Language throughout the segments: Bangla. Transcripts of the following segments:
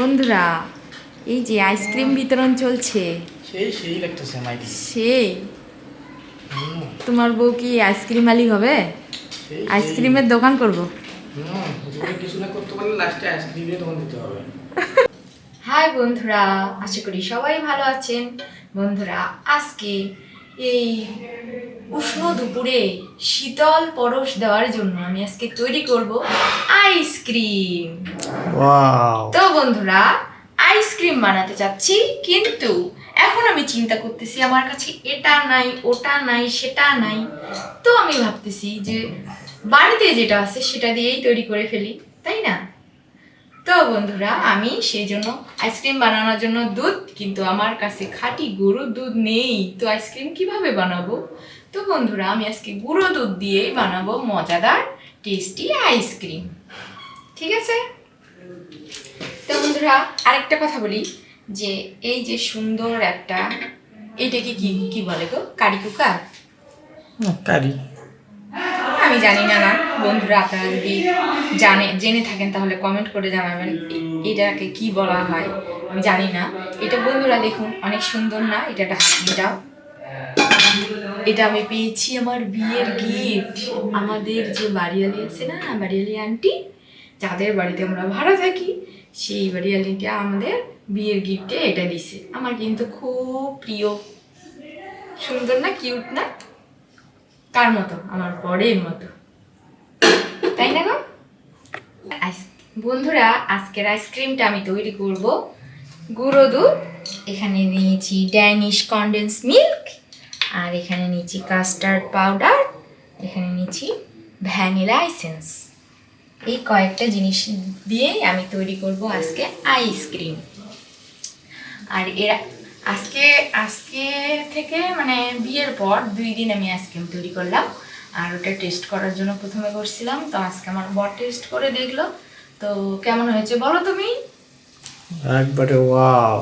বন্ধুরা এই যে আইসক্রিম বিতরণ চলছে। সেই সেই লাগতেছে মাইরি সেই। তোমার বউ কি আইসক্রিম আলি হবে? আইসক্রিমের দোকান করব। হুম কিছু না করতে পারলে লাস্টে আইসক্রিমে তখন দিতে হবে। হাই বন্ধুরা আশা করি সবাই ভালো আছেন। বন্ধুরা আজকে এই উষ্ণ দুপুরে শীতল পরশ দেওয়ার জন্য আমি আজকে তৈরি করব আইসক্রিম তো বন্ধুরা আইসক্রিম বানাতে চাচ্ছি কিন্তু এখন আমি চিন্তা করতেছি আমার কাছে এটা নাই ওটা নাই সেটা নাই। তো আমি ভাবতেছি যে বাড়িতে যেটা আছে সেটা দিয়েই তৈরি করে ফেলি তাই না? তো বন্ধুরা, আমি সেই জন্য আইসক্রিম বানানোর জন্য দুধ, কিন্তু আমার কাছে খাঁটি গরুর দুধ নেই। তো আইসক্রিম কীভাবে বানাবো? তো বন্ধুরা, আমি আজকে গুঁড়ো দুধ দিয়েই বানাবো মজাদার, টেস্টি আইসক্রিম। ঠিক আছে? তো বন্ধুরা, আরেকটা কথা বলি, যে এই যে সুন্দর একটা এইটাকে কি কি বলে গো? Curry cooker? কারি। আমি জানি না না। বন্ধুরা, আপনারা যদি জানে, জেনে থাকেন, তাহলে কমেন্ট করে জানাবেন। এটাকে কি বলা হয়? আমি জানি না। এটা বন্ধুরা, দেখুন, অনেক সুন্দর না? এটা একটা হাত এটা আমি পেয়েছি আমার বিয়ের গিফট আমাদের যে বাড়িয়ালি আছে না, বাড়িয়ালি আন্টি যাদের বাড়িতে আমরা ভাড়া থাকি, সেই বাড়িয়ালিটা আমাদের বিয়ের গিফটে এটা দিছে। আমার কিন্তু খুব প্রিয়। সুন্দর না কিউট না? কার মতো? আমার বরের মতো। তাই না বন্ধুরা, আজকের আইসক্রিমটা আমি তৈরি করব। গুঁড়ো দুধ, এখানে নিয়েছি ড্যানিশ কন্ডেন্স মিল্ক আর এখানে নিয়েছি কাস্টার্ড পাউডার এখানে নিয়েছি ভ্যানিলা এসেন্স এই কয়েকটা জিনিস দিয়েই আমি তৈরি করব আজকে আইসক্রিম আর এরা আজকে আজকে থেকে মানে বিয়ের পর দুই দিন আমি আইসক্রিম তৈরি করলাম। আর ওটা টেস্ট করার জন্য প্রথমে করছিলাম। তো আজকে আমার বর টেস্ট করে দেখল। তো কেমন হয়েছে বলো তুমি? একবারে ওয়াও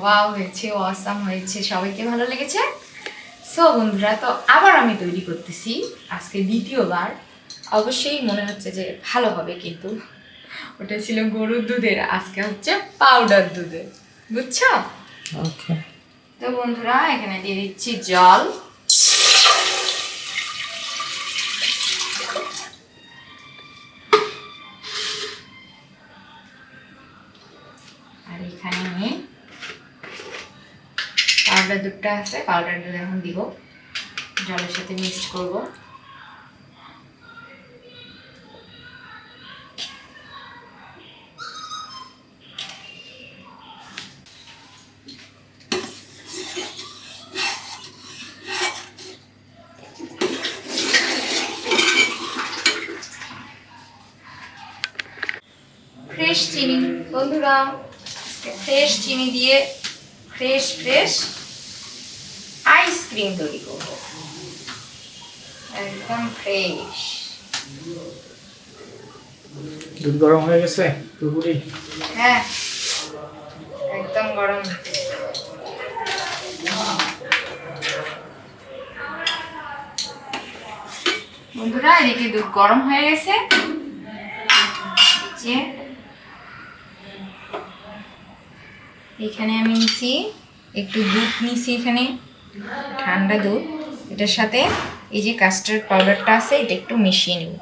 ওয়াও হয়েছে অসাম হয়েছে। সবাইকে ভালো লেগেছে। সো বন্ধুরা তো আবার আমি তৈরি করতেছি। আজকে দ্বিতীয়বার। অবশ্যই মনে হচ্ছে যে ভালো হবে কিন্তু। ওটা ছিল গরুর দুধের আজকে হচ্ছে পাউডার দুধের। বুঝছ? ওকে তো বন্ধুরা, এখানে দিয়ে দিচ্ছি জল। আর এখানে পাউডার দুধটা আছে পাউডার দুধ এখন দিব। জলের সাথে মিক্সড করব। ফ্রেশ চিনি। বন্ধুরা ফ্রেশ চিনি দিয়ে ফ্রেশ ফ্রেশ আইসক্রিম তৈরি করব। একদম ফ্রেশ। দুধ গরম হয়ে গেছে পুরোপুরি হ্যাঁ একদম গরম। বন্ধুরা এদিকে দুধ গরম হয়ে গেছে। এখানে আমি নিচ্ছি একটু দুধ নিচ্ছি এখানে, ঠান্ডা দুধ। এটার সাথে এই যে কাস্টার্ড পাউডারটা আছে, এটা একটু মিশিয়ে নিব।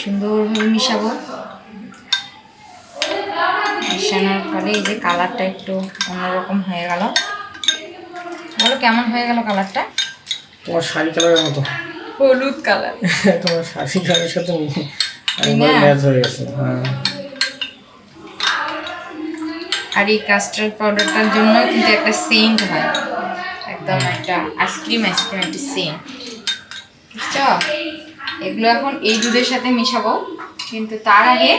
সুন্দরভাবে মিশাবো। মিশানোর ফলে এই যে কালারটা একটু অন্যরকম হয়ে গেল। বলো কেমন হয়ে গেল কালারটা তোমার শাড়ি কালারের মতো। হলুদ কালার। তোমার শাড়ি কালারের সাথে ম্যাচ হয়ে গেছে হ্যাঁ। আর এই কাস্টার্ড পাউডারটার জন্য কিন্তু একটা সেন্ট হয়। একদম একটা আইসক্রিম আইসক্রিম একটা সেন্ট বুঝছ? এগুলো এখন এই দুধের সাথে মিশাবো কিন্তু তার আগে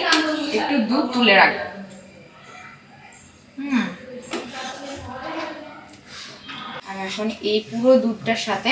একটু দুধ তুলে রাখব। হুম। আর এখন এই পুরো দুধটার সাথে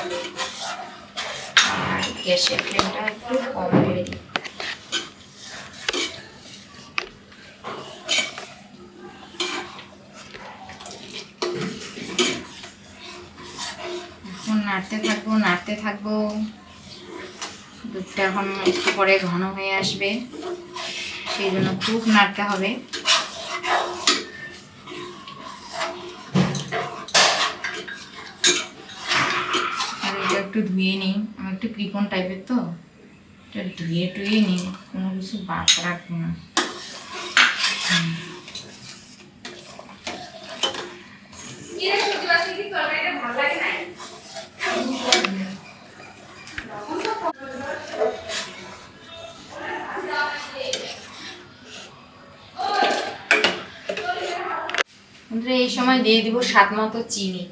গ্যাসের ফ্লেমটা একটু কম করে দিই। নাড়তে থাকব নাড়তে থাকব। দুধটা এখন একটু পরে ঘন হয়ে আসবে, সেই জন্য খুব নাড়তে হবে আর এটা একটু ধুয়ে নিই। আমার একটু কৃপন টাইপের তো। এটা ধুয়ে টুয়ে নিই। কোনো কিছু বাদ রাখব না। এই সময় দিয়ে দিব স্বাদ মতো চিনি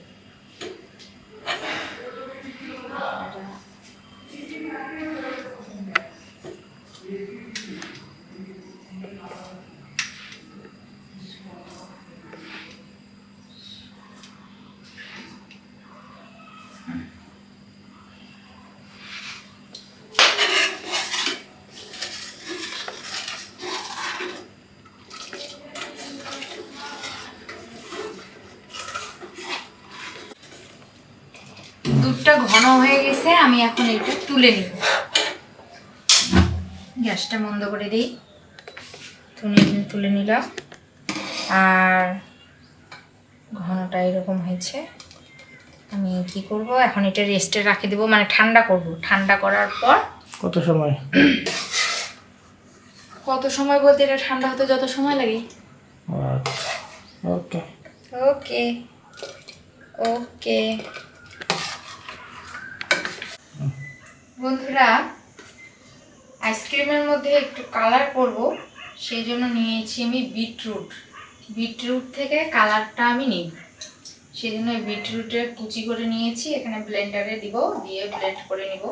দুধটা ঘন হয়ে গেছে আমি এখন এটা তুলে নিব। গ্যাসটা বন্ধ করে দিই। তুলে তুলে নিলাম। আর ঘনটা এরকম হয়েছে। আমি কি করব? এখন এটা রেস্টে রাখে দেবো মানে ঠান্ডা করব। ঠান্ডা করার পর কত সময়? কত সময় বলতে এটা ঠান্ডা হতে যত সময় লাগে? ওকে। ওকে ওকে। বন্ধুরা আইসক্রিমের মধ্যে একটু কালার করব সেই জন্য নিয়েছি আমি বিটরুট বিটরুট থেকে কালারটা আমি নিই সেই জন্য বিটরুটের কুচি করে নিয়েছি, এখানে ব্লেন্ডারে দিব, দিয়ে ব্লেন্ড করে নিব।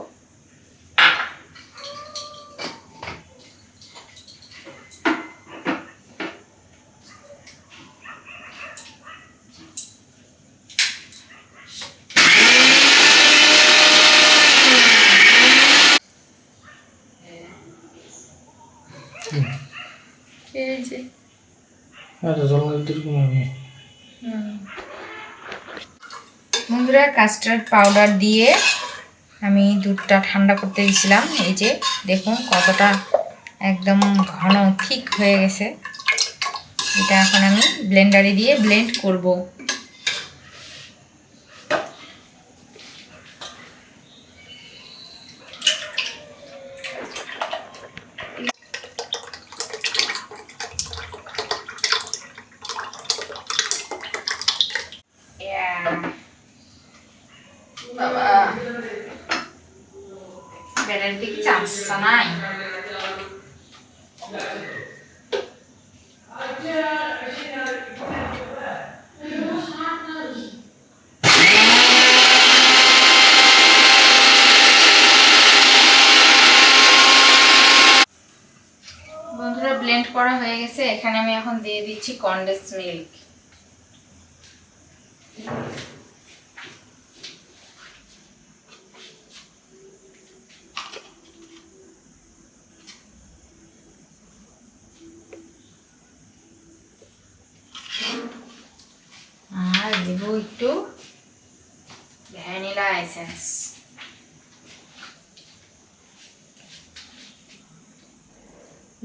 এই যে আচ্ছা বন্ধুরা কাস্টার্ড পাউডার দিয়ে আমি দুধটা ঠান্ডা করতে দিয়েছিলাম। এই যে দেখুন কতটা একদম ঘন ঠিক হয়ে গেছে। এটা এখন আমি ব্লেন্ডারে দিয়ে ব্লেন্ড করব। দিকে বন্ধুরা ব্লেন্ড করা হয়ে গেছে এখানে আমি এখন দিয়ে দিচ্ছি কন্ডেন্স মিল্ক আর দেব একটু ভ্যানিলা এসেন্স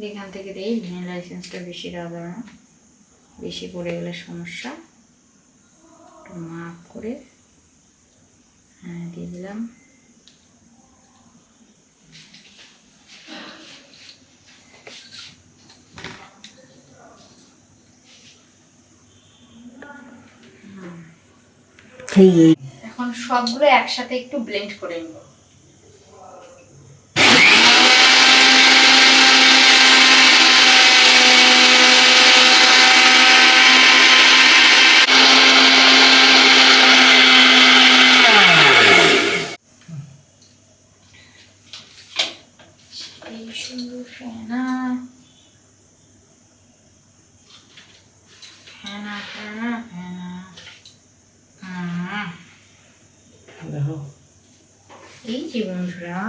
এখান থেকে দেই ভ্যানিলা এসেন্সটা বেশি দেওয়া যাবে না। বেশি পড়ে গেলে সমস্যা। একটু মাপ করে হ্যাঁ দিয়ে দিলাম। এখন সবগুলো একসাথে একটু ব্লেন্ড করে নিব ফেনা ফেনা ফেনা ফেনা হুম। দেখো এই যে বন্ধুরা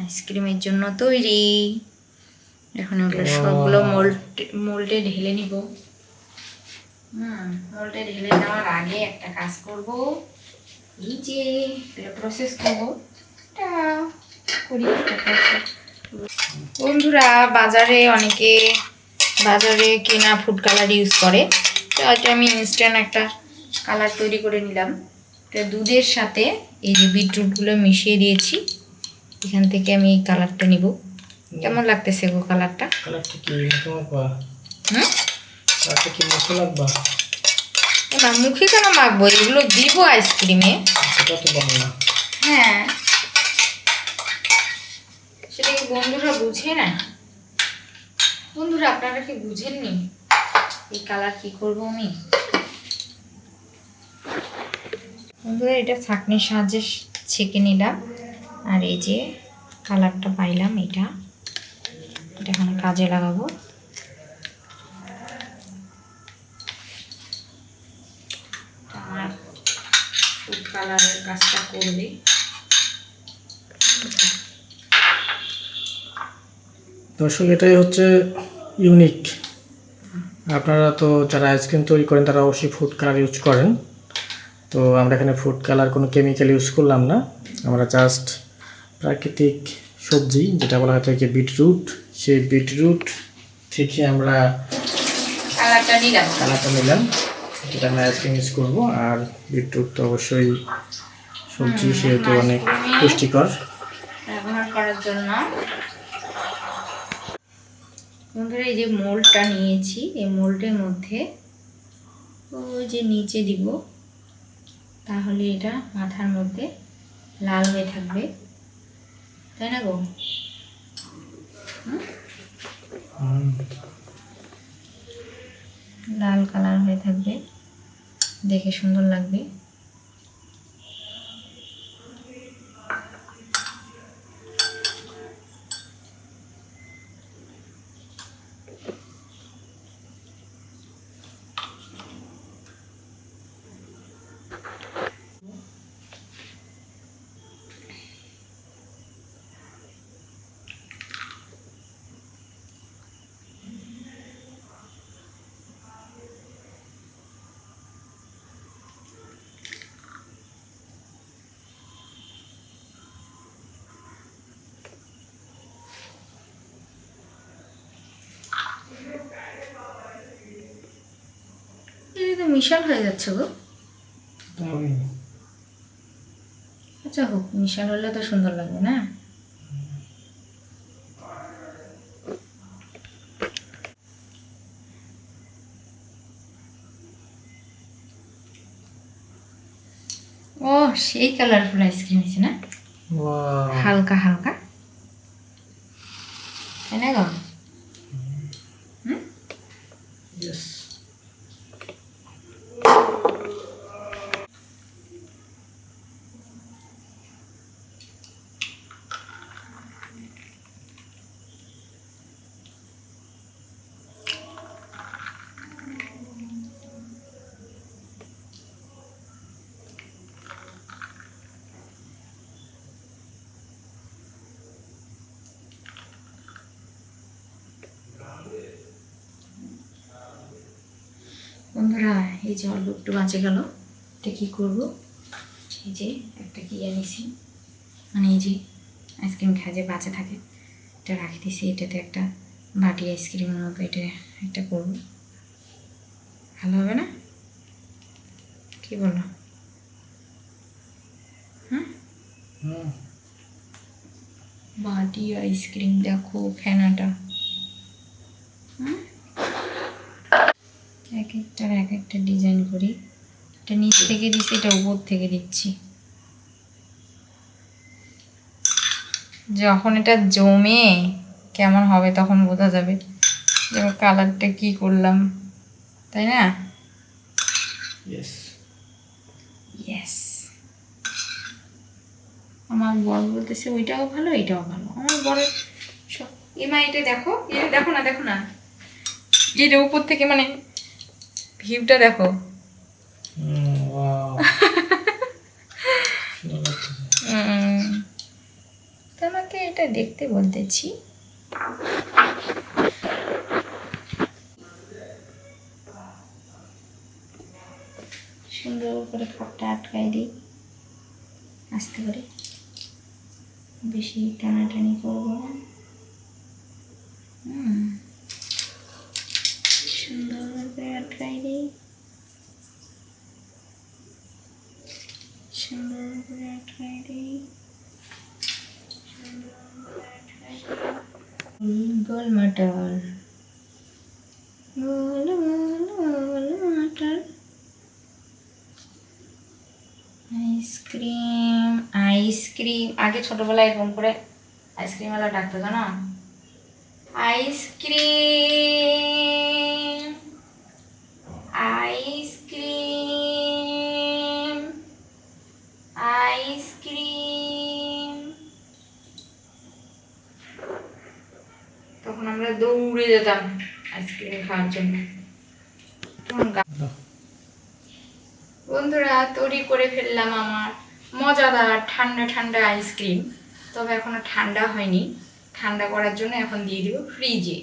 আইসক্রিমের জন্য তৈরি। এখন ওগুলো সবগুলো মোল্টে মোল্ডে ঢেলে নিব। হুম মোল্ডে ঢেলে নেওয়ার আগে একটা কাজ করব। এই যে প্রসেস করব। করি বন্ধুরা বাজারে অনেকে বাজারে কেনা ফুড কালার ইউজ করে। তো এটা আমি ইনস্ট্যান্ট একটা কালার তৈরি করে নিলাম। এটা দুধের সাথে এই যে বিটরুটগুলো মিশিয়ে দিয়েছি এখান থেকে আমি এই কালারটা নিব। কেমন লাগতেছে গো কালারটা? কালারটা কি হুম? কালারটা কি মতো লাগবা? না মুখে কেন মাখবো? এগুলো দিব আইসক্রিমে। হ্যাঁ। সেটা কি বন্ধুরা বুঝে না? বন্ধুরা আপনারা কি বুঝেননি? এই কালার কি করব আমি? বন্ধুরা এটা ছাঁকনির সাহায্যে ছেঁকে নিলাম। আর এই যে কালারটা পাইলাম এটা। এটা এখন কাজে লাগাবো। আমার ফুড কালারের কাজটা করবে। দর্শক এটাই হচ্ছে ইউনিক আপনারা তো যারা আইসক্রিম তৈরি করেন তারা অবশ্যই ফুড কালার ইউজ করেন। তো আমরা এখানে ফুড কালার কোনো কেমিক্যাল ইউজ করলাম না। আমরা জাস্ট প্রাকৃতিক সবজি যেটা বলা হয় থাকে বিটরুট সেই বিটরুট থেকে আমরা কালারটা নিলাম। কালারটা নিলাম। যেটা আমরা আইসক্রিম ইউজ করব। আর বিটরুট তো অবশ্যই সবজি সেহেতু অনেক পুষ্টিকর। ব্যবহার করার জন্য। বন্ধুরা এই যে মোল্ডটা নিয়েছি এই মোল্ডের মধ্যে ওই যে নিচে দিব। তাহলে এটা মাথার মধ্যে লাল হয়ে থাকবে। তাই না গো। লাল কালার হয়ে থাকবে। দেখে সুন্দর লাগবে। মিশাল হয়ে যাচ্ছে গো। আচ্ছা হোক মিশাল হলে তো সুন্দর লাগবে না? ও সেই কালারফুল আইসক্রিম হয়েছে না? হালকা হালকা তাই না গো হুম Yes. বন্ধুরা এই যে অল্প একটু বাঁচে গেল। এটা কী করব? এই যে একটা কি এনেছি মানে এই যে আইসক্রিম খায় যে বাঁচে থাকে। এটা রাখি দিছি এটাতে একটা বাটি আইসক্রিমের মতো এটা একটা করব। ভালো হবে না? কি বলো? হ্যাঁ। বাটি আইসক্রিম দেখো ফেনাটা। হুম এক একটার এক একটা ডিজাইন করি। এটা নিচ থেকে দিচ্ছি এটা উপর থেকে দিচ্ছি। যখন এটা জমে কেমন হবে তখন বোঝা যাবে যে কালারটা কি করলাম তাই না? ইয়েস আমার বর বলতেছে ওইটাও ভালো এটাও ভালো। আমার বরের সব এমা এটা দেখো এটা দেখো না দেখো না। এটা উপর থেকে মানে ভিউটা দেখো। তোমাকে এটা দেখতে বলতেছি। সুন্দর করে খাপটা আটকাই দিই। আস্তে করে। বেশি টানাটানি করব না। হুম। সুন্দর করে আটকাই দিই সুন্দর করে আটকাই দিই গোল মটর গোল গোল মটর আইসক্রিম আইসক্রিম। আগে ছোটবেলায় এরকম করে আইসক্রিম ওয়ালা ডাকতো জানো? আইসক্রিম আইসক্রিম আইসক্রিম তখন দৌড়ে যেতাম আইসক্রিম খাওয়ার জন্য। বন্ধুরা তৈরি করে ফেললাম আমার মজাদার ঠান্ডা ঠান্ডা আইসক্রিম। তবে এখনও ঠান্ডা হয়নি। ঠান্ডা করার জন্য এখন দিয়ে দিব ফ্রিজে।